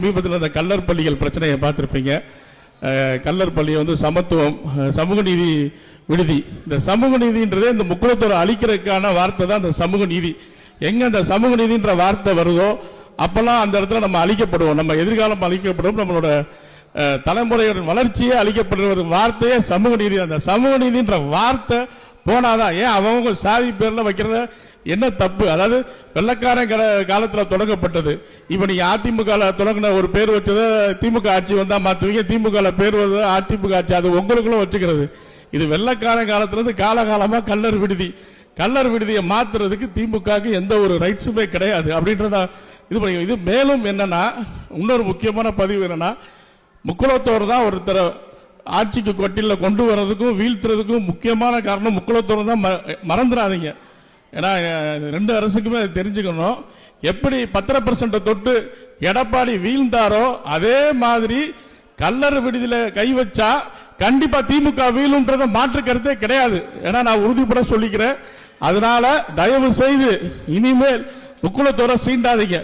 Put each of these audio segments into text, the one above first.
சமீபத்தில் அந்த கல்லர் பள்ளிகள் பிரச்சனையை பார்த்துருப்பீங்க. கல்லர் பள்ளியை வந்து சமத்துவம் சமூக நீதி விடுதி. இந்த சமூக நீதின்றதே இந்த முக்குளத்தோரை அழிக்கிறதுக்கான வார்த்தை தான் அந்த சமூக நீதி. எங்க அந்த சமூக நீதின்ற வார்த்தை வருதோ அப்பெல்லாம் அந்த இடத்துல நம்ம அழிக்கப்படுவோம். நம்ம எதிர்காலம் அழிக்கப்படும். நம்மளோட அஹ், தலைமுறையோட வளர்ச்சியே அழிக்கப்படுற வார்த்தையே சமூக நீதி. அந்த சமூக நீதின்ற வார்த்தை போனாதான் ஏன் அவங்க சாதி பேர்ல வைக்கிறத என்ன தப்பு? அதாவது வெள்ளக்காரன் காலத்தில் தொடங்கப்பட்டது. இப்போ நீங்கள் அதிமுக தொடங்கின ஒரு பேர் வச்சதை திமுக ஆட்சி வந்தால் மாற்றுவீங்க திமுக பேர் வந்தது அதிமுக ஆட்சி அது உங்களுக்குள்ள வச்சுக்கிறது. இது வெள்ளக்காரன் காலத்திலிருந்து காலகாலமாக கல்லர் விடுதி. கல்லர் விடுதியை மாத்துறதுக்கு திமுகவுக்கு எந்த ஒரு ரைட்ஸுமே கிடையாது. அப்படின்றத இது பண்ணி இது மேலும் என்னன்னா இன்னொரு முக்கியமான பதிவு என்னன்னா முக்குளத்தோர் தான் ஒருத்தரை ஆட்சிக்கு கொட்டில கொண்டு வர்றதுக்கும் வீழ்த்துறதுக்கும் முக்கியமான காரணம் முக்குளத்தோர் தான் மறந்துடாதீங்க ஏன்னா ரெண்டு அரசுக்குமே தெரிஞ்சுக்கணும். எப்படி பத்திர பர்சன்ட் தொட்டு எடப்பாடி வீழ்ந்தாரோ அதே மாதிரி கல்லறு விடுதியில கை வச்சா கண்டிப்பா திமுக வீழுன்றத மாற்று கருத்தே கிடையாது. ஏன்னா நான் உறுதிப்பட சொல்லிக்கிறேன். அதனால தயவு செய்து இனிமேல் முக்குளத்தோரை சீண்டாதீங்க.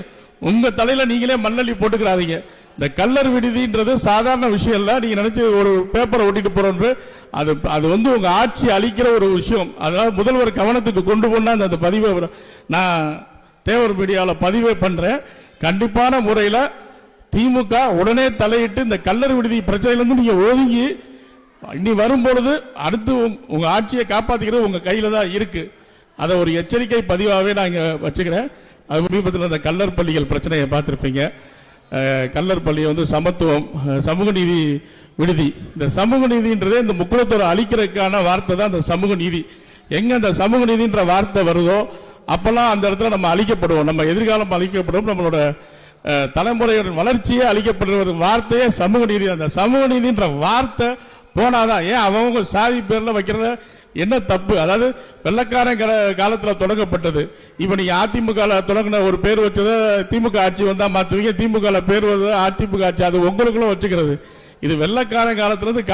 உங்க தலையில நீங்களே மண்ணள்ளி போட்டுக்கிறாதீங்க. இந்த கல்லர் விடுதின்றது சாதாரண விஷயம் இல்லை. நீங்க நினைச்சு ஒரு பேப்பரை ஒட்டிட்டு போகிறோன்று அது அது வந்து உங்க ஆட்சி அளிக்கிற ஒரு விஷயம். அதாவது முதல்வர் கவனத்துக்கு கொண்டு போனா அந்த பதிவை நான் தேவர் மீடியாவில் பதிவே பண்றேன். கண்டிப்பான முறையில் திமுக உடனே தலையிட்டு இந்த கல்லர் விடுதி பிரச்சனையிலிருந்து நீங்க ஒதுங்கி இனி வரும்பொழுது அடுத்து உங்க- ஆட்சியை காப்பாத்திக்கிறது உங்க கையில தான் இருக்கு. அதை ஒரு எச்சரிக்கை பதிவாகவே நான் இங்கே வச்சுக்கிறேன். அது சமீபத்தில் அந்த கல்லர் பள்ளிகள் பிரச்சனையை பார்த்துருப்பீங்க. கல்லர் பள்ளியை வந்து சமத்துவம் சமூக நீதி விடுதி. இந்த சமூக நீதின்றதே இந்த முக்குளத்தோரை அழிக்கிறதுக்கான வார்த்தை தான் அந்த சமூக நீதி. எங்க அந்த சமூக நீதின்ற வார்த்தை வருதோ அப்பெல்லாம் அந்த இடத்துல நம்ம அழிக்கப்படுவோம். நம்ம எதிர்காலம் அழிக்கப்படும். நம்மளோட அஹ், தலைமுறையோட வளர்ச்சியே அழிக்கப்படுற ஒரு வார்த்தையே சமூக நீதி. அந்த சமூக நீதின்ற வார்த்தை போனாதான் ஏன் அவங்க சாதி பேர்ல வைக்கிற என்ன தப்பு? அதாவது வெள்ளக்காரன் கால- தொடங்கப்பட்டது. இப்போ நீங்கள் அதிமுக தொடங்கின ஒரு பேர் வச்சதை திமுக ஆட்சி வந்தால் மாற்றுவீங்க திமுக பேர் வந்தது அதிமுக ஆட்சி அது உங்களுக்குள்ள வச்சுக்கிறது. இது வெள்ளக்காரன் காலத்துல இருந்து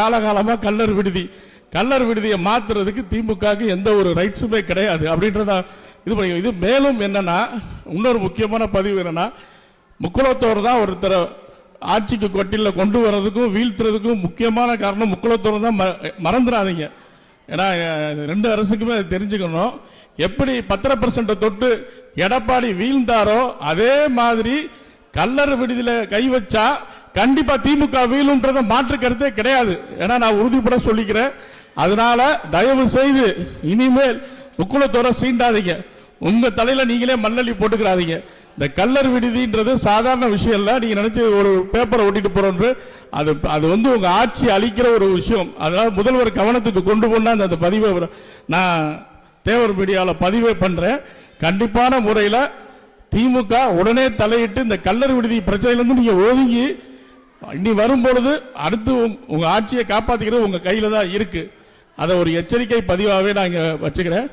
கல்லர் விடுதி. கல்லர் விடுதியை மாத்துறதுக்கு திமுகவுக்கு எந்த ஒரு ரைட்ஸுமே கிடையாது. அப்படின்றத இது பண்ணி இது மேலும் என்னன்னா இன்னொரு முக்கியமான பதிவு என்னன்னா முக்குளத்தோர் தான் ஒருத்தரை ஆட்சிக்கு கொட்டில கொண்டு வர்றதுக்கும் வீழ்த்துறதுக்கும் முக்கியமான காரணம் முக்குளத்தோர் தான் ம- மறந்துடாதீங்க. ஏன்னா ரெண்டு அரசுக்குமே தெரிஞ்சுக்கணும். எப்படி பத்திர பர்சன்ட் தொட்டு எடப்பாடி வீழ்ந்தாரோ அதே மாதிரி கல்லறு விடுதியில கை வச்சா கண்டிப்பா திமுக வீழும்ன்றத மாற்று கருத்தே கிடையாது. ஏன்னா நான் உறுதிப்பட சொல்லிக்கிறேன். அதனால தயவு செய்து இனிமேல் முக்குளத்தோரை சீண்டாதீங்க. உங்க தலையில நீங்களே மண்ணள்ளி போட்டுக்கிறாதீங்க. இந்த கல்லர் விடுதின்றது சாதாரண விஷயம் இல்லை. நீங்க நினைச்சு ஒரு பேப்பரை ஒட்டிட்டு போறோன்று அது அது வந்து உங்க ஆட்சி அளிக்கிற ஒரு விஷயம். அதாவது முதல்வர் கவனத்துக்கு கொண்டு போனா அந்த பதிவை நான் தேவர் மீடியாவில் பதிவே பண்றேன். கண்டிப்பான முறையில் திமுக உடனே தலையிட்டு இந்த கல்லர் விடுதி பிரச்சனையிலிருந்து நீங்க ஒதுங்கி இனி வரும்பொழுது அடுத்து உங்க- உங்க ஆட்சியை காப்பாத்திக்கிறது உங்க கையில தான் இருக்கு. அதை ஒரு எச்சரிக்கை பதிவாகவே நான் இங்க வச்சுக்கிறேன்.